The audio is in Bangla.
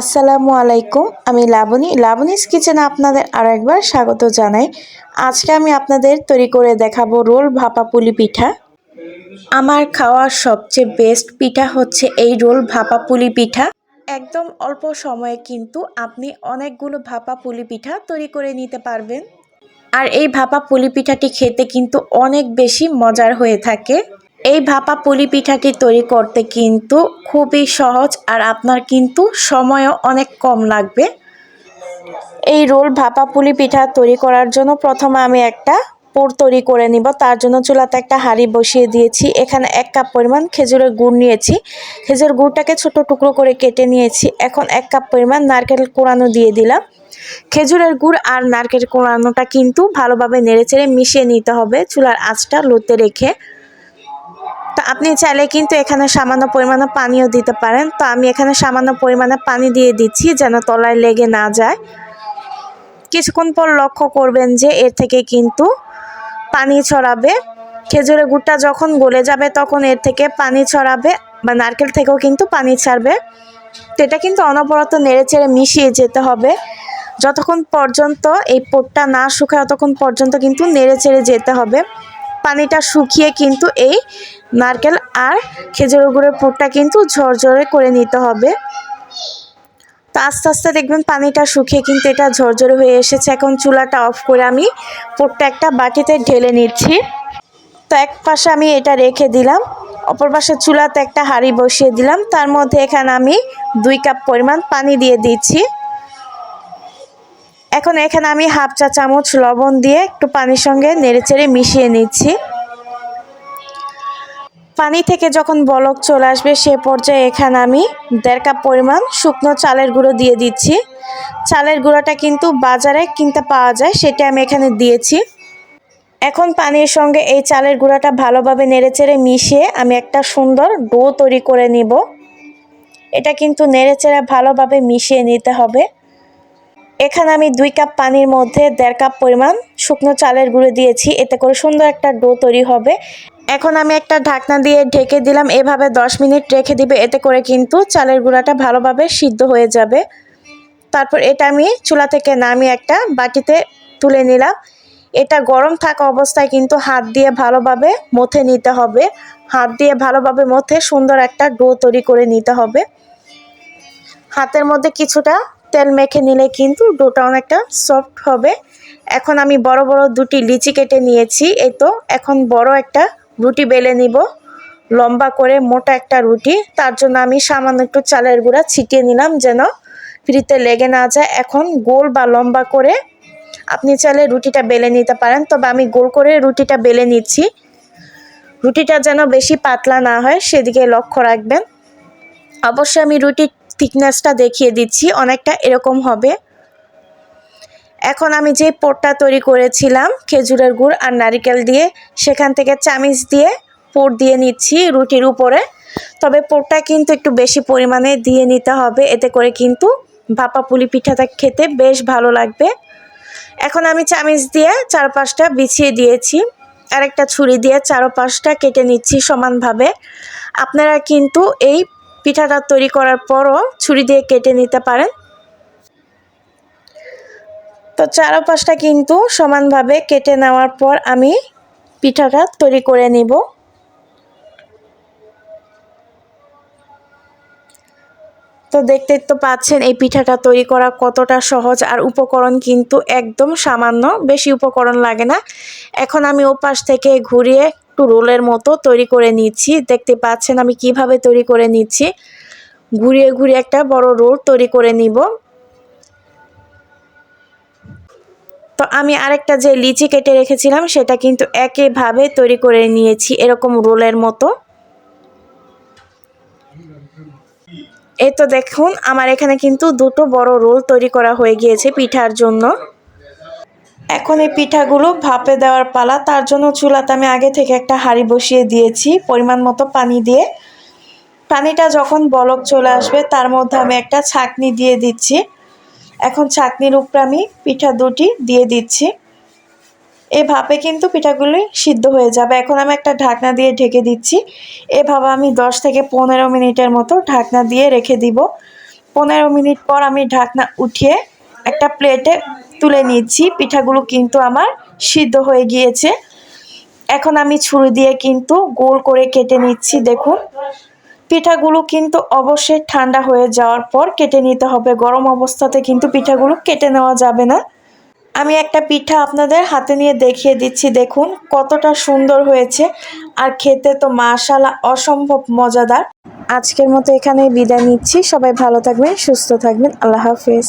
আসসালামু আলাইকুম, আমি লাবণী। লাবণীস কিচেনে আপনাদের আর একবার স্বাগত জানাই। আজকে আমি আপনাদের তৈরি করে দেখাবো রোল ভাপা পুলি পিঠা। আমার খাওয়ার সবচেয়ে বেস্ট পিঠা হচ্ছে এই রোল ভাপা পুলি পিঠা। একদম অল্প সময়ে কিন্তু আপনি অনেকগুলো ভাপা পুলি পিঠা তৈরি করে নিতে পারবেন। আর এই ভাপা পুলি পিঠাটি খেতে কিন্তু অনেক বেশি মজার হয়ে থাকে। এই ভাপা পুলি পিঠাটি তৈরি করতে কিন্তু খুবই সহজ আর আপনার কিন্তু সময়ও অনেক কম লাগবে। এই রোল ভাপা পুলি পিঠা তৈরি করার জন্য প্রথমে আমি একটা পোর তৈরি করে নিব। তার জন্য চুলাতে একটা হাঁড়ি বসিয়ে দিয়েছি। এখানে এক কাপ পরিমাণ খেজুরের গুড় নিয়েছি। খেজুর গুড়টাকে ছোট টুকরো করে কেটে নিয়েছি। এখন এক কাপ পরিমাণ নারকেল কোড়ানো দিয়ে দিলাম। খেজুরের গুড় আর নারকেল কোড়ানোটা কিন্তু ভালোভাবে নেড়েচেড়ে মিশিয়ে নিতে হবে। চুলার আঁচটা লোতে রেখে তো আপনি চাইলে কিন্তু এখানে সামান্য পরিমাণে পানিও দিতে পারেন। তো আমি এখানে সামান্য পরিমাণে পানি দিয়ে দিচ্ছি যেন তলায় লেগে না যায়। কিছুক্ষণ পর লক্ষ্য করবেন যে এর থেকে কিন্তু পানি ছড়াবে। খেজুরের গুড়টা যখন গলে যাবে তখন এর থেকে পানি ছড়াবে বা নারকেল থেকেও কিন্তু পানি ছাড়বে। তো এটা কিন্তু অনবরত নেড়ে চেড়ে মিশিয়ে যেতে হবে। যতক্ষণ পর্যন্ত এই পোটটা না শুকায়, ততক্ষণ পর্যন্ত কিন্তু নেড়ে চেড়ে যেতে হবে। পানিটা শুকিয়ে কিন্তু এই নারকেল আর খেজুর গুঁড়ের পুরটা কিন্তু ঝরঝরে করে নিতে হবে। তো আস্তে আস্তে দেখবেন পানিটা শুকিয়ে কিন্তু এটা ঝরঝরে হয়ে এসেছে। এখন চুলাটা অফ করে আমি পুরটা একটা বাটিতে ঢেলে নিচ্ছি। তো এক পাশে আমি এটা রেখে দিলাম। অপর পাশে চুলাতে একটা হাঁড়ি বসিয়ে দিলাম। তার মধ্যে এখানে আমি দুই কাপ পরিমাণ পানি দিয়ে দিচ্ছি। এখন এখানে আমি হাফ চা চামচ লবণ দিয়ে একটু পানির সঙ্গে নেড়েচেড়ে মিশিয়ে নিচ্ছি। পানি থেকে যখন বলক চলে আসবে সে পর্যায়ে এখানে আমি দেড় কাপ পরিমাণ শুকনো চালের গুঁড়ো দিয়ে দিচ্ছি। চালের গুঁড়োটা কিন্তু বাজারে কিনতে পাওয়া যায়, সেটা আমি এখানে দিয়েছি। এখন পানির সঙ্গে এই চালের গুঁড়াটা ভালোভাবে নেড়েচেড়ে মিশিয়ে আমি একটা সুন্দর ডো তৈরি করে নিব। এটা কিন্তু নেড়েচেড়ে ভালোভাবে মিশিয়ে নিতে হবে। এখানে আমি দুই কাপ পানির মধ্যে দেড় কাপ পরিমাণ শুকনো চালের গুঁড়ো দিয়েছি। এতে করে সুন্দর একটা ডো তৈরি হবে। এখন আমি একটা ঢাকনা দিয়ে ঢেকে দিলাম। এভাবে দশ মিনিট রেখে দিবে। এতে করে কিন্তু চালের গুঁড়াটা ভালোভাবে সিদ্ধ হয়ে যাবে। তারপর এটা আমি চুলা থেকে নামিয়ে একটা বাটিতে তুলে নিলাম। এটা গরম থাকা অবস্থায় কিন্তু হাত দিয়ে ভালোভাবে মথে নিতে হবে। হাত দিয়ে ভালোভাবে মথে সুন্দর একটা ডো তৈরি করে নিতে হবে। হাতের মধ্যে কিছুটা তেল মেখে নিলে কিন্তু ডোটা অনেকটা সফট হবে। এখন আমি বড় বড় দুটি লিচি কেটে নিয়েছি। এই তো, এখন বড় একটা রুটি বেলে নিব। লম্বা করে মোটা একটা রুটি। তার জন্য আমি সামান্য একটু চালের গুঁড়া ছিটিয়ে নিলাম যেন ফ্রিতে লেগে না যায়। এখন গোল বা লম্বা করে আপনি চাইলে রুটিটা বেলে নিতে পারেন। তবে আমি গোল করে রুটিটা বেলে নিচ্ছি। রুটিটা যেন বেশি পাতলা না হয়, সেদিকে লক্ষ্য রাখবেন। অবশ্যই আমি রুটির থিকনেসটা দেখিয়ে দিচ্ছি, অনেকটা এরকম হবে। এখন আমি যে পোরটা তৈরি করেছিলাম, খেজুরের গুড় আর নারিকেল দিয়ে, সেখান থেকে চামিচ দিয়ে পোর দিয়ে নিচ্ছি রুটির উপরে। তবে পোরটা কিন্তু একটু বেশি পরিমাণে দিয়ে নিতে হবে, এতে করে কিন্তু ভাপা পুলি পিঠাটা খেতে বেশ ভালো লাগবে। এখন আমি চামিচ দিয়ে চারপাশটা বিছিয়ে দিয়েছি আর একটা ছুরি দিয়ে চারপাশটা কেটে নিচ্ছি সমানভাবে। আপনারা কিন্তু এই পিঠাটা তৈরি করার পরও ছুরি দিয়ে কেটে নিতে পারেন। তো চারপাশটা কিন্তু সমানভাবে কেটে নেওয়ার পর আমি পিঠাটা তৈরি করে নিব। তো দেখতে তো পাচ্ছেন এই পিঠাটা তৈরি করা কতটা সহজ আর উপকরণ কিন্তু একদম সামান্য, বেশি উপকরণ লাগে না। এখন আমি ওপাশ থেকে ঘুরিয়ে একটু রোলের মতো তৈরি করে নিচ্ছি। দেখতে পাচ্ছেন আমি কীভাবে তৈরি করে নিচ্ছি। ঘুরিয়ে ঘুরিয়ে একটা বড় রোল তৈরি করে নিব। তো আমি আরেকটা যে লিচি কেটে রেখেছিলাম, সেটা কিন্তু একইভাবে তৈরি করে নিয়েছি এরকম রোলের মতো। এই তো দেখুন, আমার এখানে কিন্তু দুটো বড় রোল তৈরি করা হয়ে গিয়েছে পিঠার জন্য। এখন এই পিঠাগুলো ভাপে দেওয়ার পালা, তার জন্য চুলাতে আমি আগে থেকে একটা হাঁড়ি বসিয়ে দিয়েছি পরিমাণ মতো পানি দিয়ে। পানিটা যখন বলক চলে আসবে, তার মধ্যে আমি একটা ছাকনি দিয়ে দিচ্ছি। এখন ছাকনির উপরে আমি পিঠা দুটি দিয়ে দিচ্ছি। এই ভাপে কিন্তু পিঠাগুলি সিদ্ধ হয়ে যাবে। এখন আমি একটা ঢাকনা দিয়ে ঢেকে দিচ্ছি। এভাবে আমি দশ থেকে পনেরো মিনিটের মতো ঢাকনা দিয়ে রেখে দিব। পনেরো মিনিট পর আমি ঢাকনা উঠিয়ে একটা প্লেটে তুলে নিচ্ছি। পিঠাগুলো কিন্তু আমার সিদ্ধ হয়ে গিয়েছে। এখন আমি ছুরি দিয়ে কিন্তু গোল করে কেটে নিচ্ছি, দেখুন। পিঠাগুলো কিন্তু অবশ্যই ঠান্ডা হয়ে যাওয়ার পর কেটে নিতে হবে। গরম অবস্থাতে কিন্তু পিঠাগুলো কেটে নেওয়া যাবে না। আমি একটা পিঠা আপনাদের হাতে নিয়ে দেখিয়ে দিচ্ছি, দেখুন। কতটা সুন্দর হয়েছে। আর খেতে তো মাশালা অসম্ভব মজাদার। আজকের মতো এখানেই বিদায় নিচ্ছি। সবাই ভালো থাকবেন, সুস্থ থাকবেন। আল্লাহ হাফেজ।